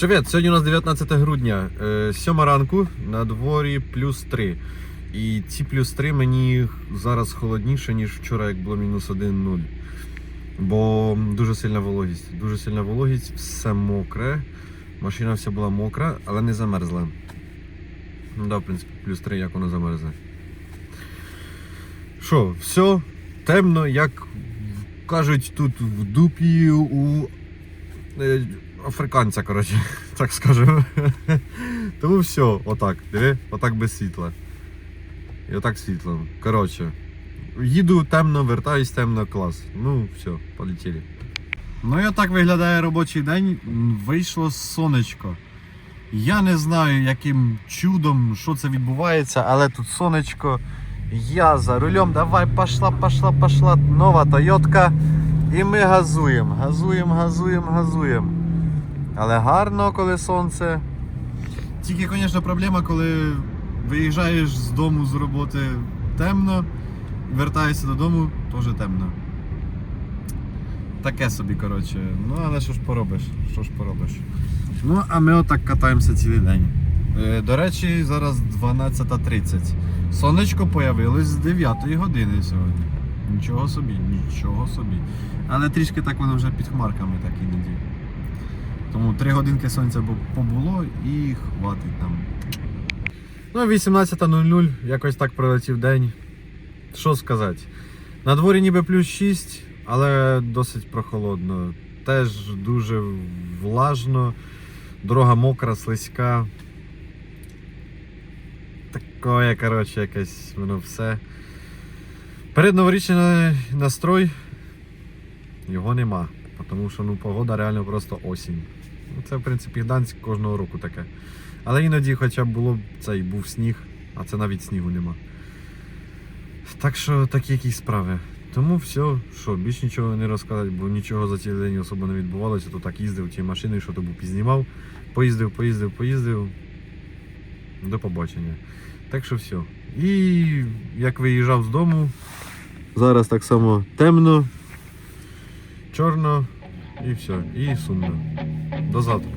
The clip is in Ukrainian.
Привіт! Сьогодні у нас 19 грудня, е, 7 ранку, на дворі плюс 3. І ці плюс 3 мені зараз холодніше, ніж вчора, як було мінус 1-0. Бо дуже сильна вологість. Дуже сильна вологість, все мокре. Машина вся була мокра, але не замерзла. Ну да, в принципі, плюс 3, як воно замерзне. Що, все темно, як кажуть тут в дупі у е, африканця, коротше, так скажемо. Тому все, отак, диви, отак без світла. І отак світло. Коротше, їду темно, вертаюсь темно, клас. Ну, все, полетіли. Ну і отак виглядає робочий день. Вийшло сонечко. Я не знаю, яким чудом, що це відбувається, але тут сонечко. Я за рулем, давай, пошла, пошла, пошла. Нова Тойотка. І ми газуємо, газуємо, газуємо, газуємо. Але гарно, коли сонце. Тільки, звісно, проблема, коли виїжджаєш з дому з роботи темно, вертаєшся додому, теж темно. Таке собі, коротше. Ну, але що ж поробиш? Що ж поробиш? Ну, а ми отак катаємося цілий день. Е, До речі, зараз 12.30. Сонечко появилось з 9 години сьогодні. Нічого собі, нічого собі. Але трішки так воно вже під хмарками так іноді. Тому 3 годинки сонця побуло і хватить нам. Ну, 18.00, якось так пролетів день. Що сказати? На дворі ніби плюс 6, але досить прохолодно. Теж дуже влажно, дорога мокра, слизька. Такое, коротше, якесь воно все. Передноворічний на- настрой його нема. Тому що ну, погода реально просто осінь. Ну, Це, в принципі, Гданськ кожного року таке. Але іноді хоча б було цей був сніг, а це навіть снігу нема. Так що такі якісь справи. Тому все, що, більш нічого не розказати, бо нічого за цілий день особо не відбувалося, то так їздив тією машиною, що то був пізнімав. Поїздив, поїздив, поїздив. До побачення. Так що все. І як виїжджав з дому, зараз так само темно, чорно і все. І сумно. До завтра.